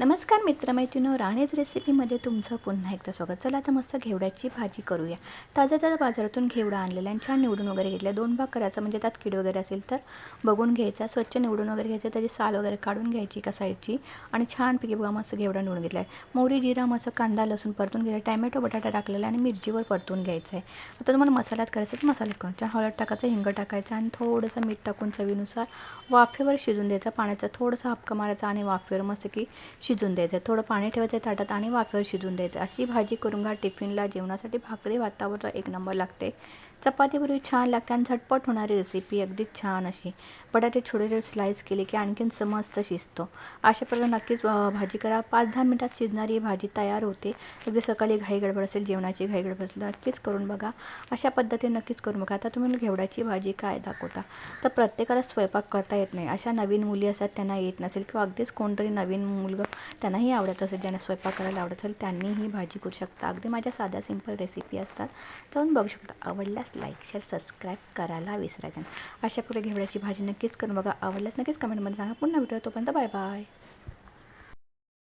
नमस्कार मित्रमैत्रिणींनो राणेच रेसिपीमध्ये तुमचं पुन्हा एकदा स्वागत. चला आता मस्त घेवड्याची भाजी करूया. ताज्या ताज्या बाजारातून घेवडा आणलेला आणि छान निवडून वगैरे घेतल्या. दोन भाग करायचा म्हणजे त्यात कीड वगैरे असेल तर बघून घ्यायचा. स्वच्छ निवडून वगैरे घ्यायचं त्याची साल वगैरे काढून घ्यायची का साईडची. आणि छानपैकी बघा मस्त घेवडा निवडून घेतला आहे मोहरी जिरा मस्त कांदा लसूण परतून घ्यायचा. टॅमॅटो बटाटा टाकलेला आणि मिरचीवर परतून घ्यायचं आहे. आता तुम्हाला मसाल्यात करायचं तर मसाल्यात करून छान हळद टाकायचं हिंग टाकायचं आणि थोडंसं मीठ टाकून चवीनुसार वाफेवर शिजून द्यायचा. पाण्याचा थोडंसं हपका मारायचा आणि वाफेवर मस्त की शिजून द्यायचं. थोडं पाणी ठेवायचं ताटात आणि वाफेवर शिजून द्यायचं. अशी भाजी करून घ्या टिफिनला. जेवणासाठी भाकरी भातावर एक नंबर लागते. चपातीपूर्वी छान लागते आणि झटपट होणारी रेसिपी अगदी छान अशी. बटाटे छोटे छोटे स्लाईस केले की आणखीन समस्त शिजतो. अशा प्रकारे नक्कीच भाजी करा. पाच दहा मिनटात शिजणारी भाजी तयार होते. अगदी सकाळी घाई गडबड असेल जेवणाची घाई गडबड असेल नक्कीच करून बघा. अशा पद्धतीने नक्कीच करून बघा. आता तुम्ही घेवडाची भाजी काय दाखवता? तर प्रत्येकाला स्वयंपाक करता येत नाही. अशा नवीन मुली असतात त्यांना येत नसेल किंवा अगदीच कोणतरी नवीन मुलगा त्यांनाही आवडत असेल ज्यांना स्वयंपाक करायला आवडत असेल त्यांनी ही भाजी करू शकता. अगदी माझ्या साध्या सिंपल रेसिपी असतात. जाऊन बघू शकता. आवडल्यास लाईक शेअर सबस्क्राईब करायला विसरायचं अशा पुढे घेवड्याची भाजी नक्कीच करून बघा. आवडल्यास नक्कीच कमेंटमध्ये सांगा. पुन्हा भेटूया तोपर्यंत. Bye bye